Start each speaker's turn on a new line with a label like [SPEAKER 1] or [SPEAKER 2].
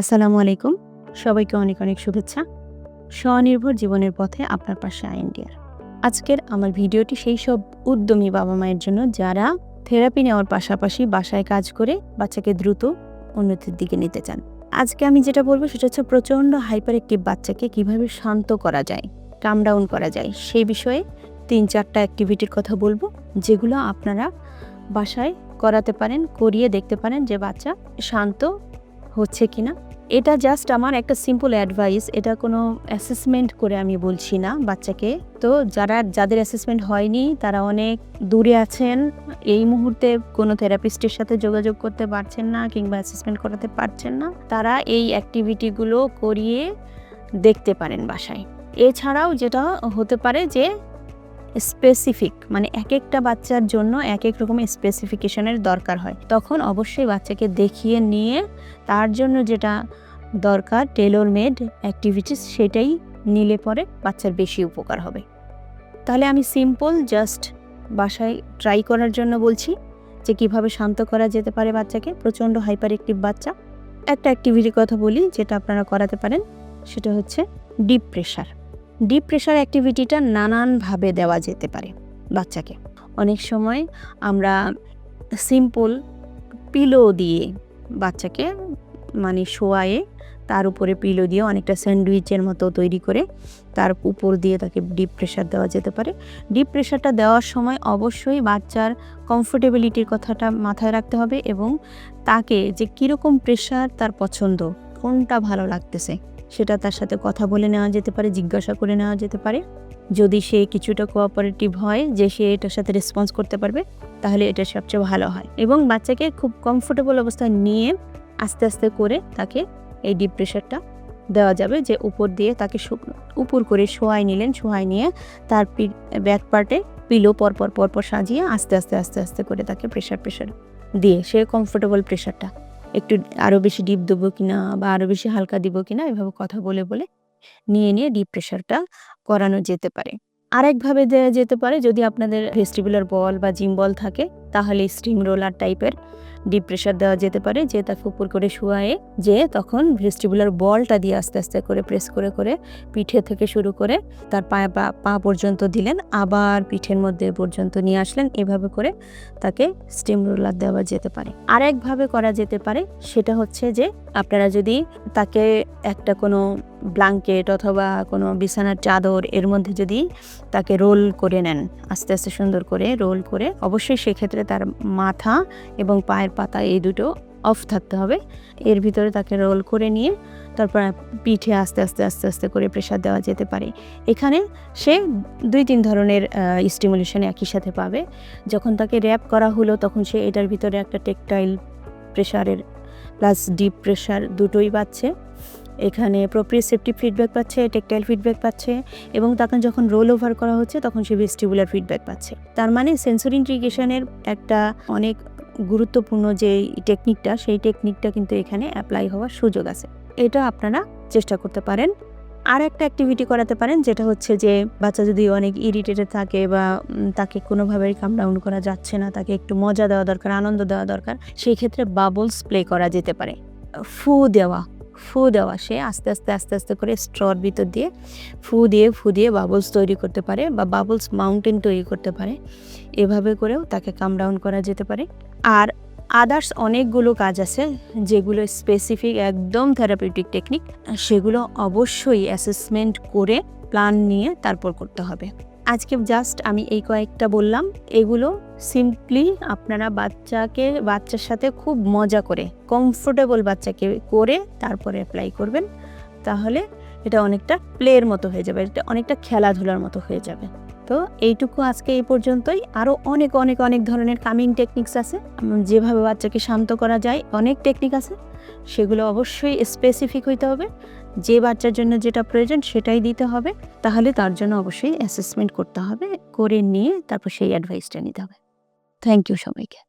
[SPEAKER 1] আসসালামু আলাইকুম। সবাইকে অনেক অনেক শুভেচ্ছা। স্বনির্ভর জীবনের পথে আপনার পাশে আইএনডিআর আজকের আমার ভিডিওটি সেই সব উদ্যমী বাবা মায়ের জন্য যারা থেরাপি নেওয়ার পাশাপাশি বাসায় কাজ করে বাচ্চাকে দ্রুত উন্নতির দিকে নিতে চান। আজকে আমি যেটা বলব সেটা হচ্ছে প্রচণ্ড হাইপার একটিভ বাচ্চাকে কীভাবে শান্ত করা যায় কাম ডাউন করা যায়, সেই বিষয়ে তিন চারটা অ্যাক্টিভিটির কথা বলব, যেগুলো আপনারা বাসায় করাতে পারেন, করিয়ে দেখতে পারেন যে বাচ্চা শান্ত হচ্ছে কিনা। এটা জাস্ট আমার একটা সিম্পল অ্যাডভাইস এটা কোনো অ্যাসেসমেন্ট করে আমি বলছি না বাচ্চাকে। তো যারা, যাদের অ্যাসেসমেন্ট হয়নি, তারা অনেক দূরে আছেন, এই মুহূর্তে কোনো থেরাপিস্টের সাথে যোগাযোগ করতে পারছেন না কিংবা অ্যাসেসমেন্ট করাতে পারছেন না, তারা এই অ্যাক্টিভিটিগুলো করিয়ে দেখতে পারেন বাসায়। এছাড়াও যেটা হতে পারে যে স্পেসিফিক মানে এক একটা বাচ্চার জন্য এক এক রকমের স্পেসিফিকেশনের দরকার হয়। তখন অবশ্যই বাচ্চাকে দেখিয়ে নিয়ে তার জন্য যেটা দরকার টেলর মেড অ্যাক্টিভিটিস সেটাই নিলে পরে বাচ্চার বেশি উপকার হবে। তাহলে আমি সিম্পল জাস্ট বাসায় ট্রাই করার জন্য বলছি যে কীভাবে শান্ত করা যেতে পারে বাচ্চাকে। প্রচণ্ড হাইপার অ্যাক্টিভ বাচ্চা। একটা অ্যাক্টিভিটির কথা বলি যেটা আপনারা করাতে পারেন, সেটা হচ্ছে ডিপ প্রেশার ডিপ প্রেশার অ্যাক্টিভিটিটা নানানভাবে দেওয়া যেতে পারে বাচ্চাকে। অনেক সময় আমরা সিম্পল পিলো দিয়ে বাচ্চাকে মানে শোয়ায়ে তার উপরে পিলো দিয়ে অনেকটা স্যান্ডউইচের মতো তৈরি করে তার উপর দিয়ে তাকে ডিপ প্রেশার দেওয়া যেতে পারে। ডিপ প্রেশারটা দেওয়ার সময় অবশ্যই বাচ্চার কমফোর্টেবিলিটির কথাটা মাথায় রাখতে হবে এবং তাকে যে কীরকম প্রেশার তার পছন্দ, কোনটা ভালো লাগতেছে সেটা তার সাথে কথা বলে নেওয়া যেতে পারে, জিজ্ঞাসা করে নেওয়া যেতে পারে। যদি সে কিছুটা কোঅপারেটিভ হয়, যে সে এটার সাথে রেসপন্স করতে পারবে, তাহলে এটা সবচেয়ে ভালো হয়। এবং বাচ্চাকে খুব কমফোর্টেবল অবস্থায় নিয়ে আস্তে আস্তে করে তাকে এই ডিপ প্রেশারটা দেওয়া যাবে যে উপর দিয়ে তাকে উপর করে শোয়াই নিলেন, শোয়াই নিয়ে তার ব্যাক পার্টে পিলো পরপর পরপর সাজিয়ে আস্তে আস্তে আস্তে আস্তে করে তাকে প্রেশার প্রেশার দিয়ে, সে কমফোর্টেবল প্রেশারটা একটু আরও বেশি ডিপ দেবো কিনা বা আরও বেশি হালকা দিব কিনা এভাবে কথা বলে বলে নিয়ে নিয়ে ডিপ প্রেশারটা করানো যেতে পারে। আরেকভাবে দেওয়া যেতে পারে যদি আপনাদের ভেস্টিবুলার বল বা জিম বল থাকে, তাহলে স্টিম রোলার টাইপের ডিপ প্রেশার দেওয়া যেতে পারে, যে তাকে উপর করে শুয়ায়ে, যে তখন ভেস্টিবুলার বলটা দিয়ে আস্তে আস্তে করে প্রেস করে করে পিঠে থেকে শুরু করে তার পায়ে পা পর্যন্ত দিলেন, আবার পিঠের মধ্যে পর্যন্ত নিয়ে আসলেন, এভাবে করে তাকে স্টিম রোলার দেওয়া যেতে পারে। আরেকভাবে করা যেতে পারে, সেটা হচ্ছে যে আপনারা যদি তাকে একটা কোনো ব্লাঙ্কেট অথবা কোনো বিছানার চাদর এর মধ্যে যদি তাকে রোল করে নেন, আস্তে আস্তে সুন্দর করে রোল করে, অবশ্যই সেক্ষেত্রে তার মাথা এবং পায়ের পাতা এই দুটো অফ থাকতে হবে। এর ভিতরে তাকে রোল করে নিয়ে তারপর পিঠে আস্তে আস্তে আস্তে আস্তে করে প্রেশার দেওয়া যেতে পারে। এখানে সে দুই, তিন ধরনের স্টিমুলেশন একই সাথে পাবে। যখন তাকে র্যাপ করা হলো তখন সে এটার ভিতরে একটা টেকটাইল প্রেশারের প্লাস ডিপ প্রেশার দুটোই পাচ্ছে। এখানে প্রোপ্রিয়েসেপটিভ ফিডব্যাক পাচ্ছে টেকটাইল ফিডব্যাক পাচ্ছে এবং তাকে যখন রোল ওভার করা হচ্ছে তখন সে ভেস্টিবুলার ফিডব্যাক পাচ্ছে। তার মানে সেন্সরি ইন্টিগ্রেশনের একটা অনেক গুরুত্বপূর্ণ যে টেকনিকটা সেই টেকনিকটা কিন্তু এখানে অ্যাপ্লাই হওয়ার সুযোগ আছে। এটা আপনারা চেষ্টা করতে পারেন। আর একটা অ্যাক্টিভিটি করাতে পারেন, যেটা হচ্ছে যে, বাচ্চা যদি অনেক ইরিটেটেড থাকে বা তাকে কোনোভাবেই কাম ডাউন করা যাচ্ছে না, তাকে একটু মজা দেওয়া দরকার, আনন্দ দেওয়া দরকার, সেই ক্ষেত্রে বাবলস প্লে করা যেতে পারে। ফু দেওয়া ফু দেওয়া, সে আস্তে আস্তে আস্তে আস্তে করে স্ট্রর ভিতর দিয়ে ফু দিয়ে ফু দিয়ে বাবলস তৈরি করতে পারে বা বাবলস মাউন্টেন তৈরি করতে পারে। এভাবে করেও তাকে কাম ডাউন করা যেতে পারে। আর আদার্স অনেকগুলো কাজ আছে যেগুলো স্পেসিফিক একদম থেরাপিউটিক টেকনিক সেগুলো অবশ্যই অ্যাসেসমেন্ট করে প্ল্যান নিয়ে তারপর করতে হবে। আজকে জাস্ট আমি এই কয়েকটা বললাম। এগুলো সিম্পলি আপনারা বাচ্চাকে, বাচ্চার সাথে খুব মজা করে কমফোর্টেবল বাচ্চাকে করে তারপরে অ্যাপ্লাই করবেন। তাহলে এটা অনেকটা প্লের মতো হয়ে যাবে, এটা অনেকটা খেলাধুলার মতো হয়ে যাবে। তো এইটুকু আজকে এই পর্যন্তই। আরও অনেক অনেক অনেক ধরনের কামিং টেকনিক্স আছে। যেভাবে বাচ্চাকে শান্ত করা যায়, অনেক টেকনিক আছে। সেগুলো অবশ্যই স্পেসিফিক হইতে হবে। যে বাচ্চার জন্য যেটা প্রয়োজন সেটাই দিতে হবে। তাহলে তার জন্য অবশ্যই অ্যাসেসমেন্ট করতে হবে, করে নিয়ে তারপর সেই অ্যাডভাইসটা নিতে হবে। থ্যাংক ইউ সবাইকে।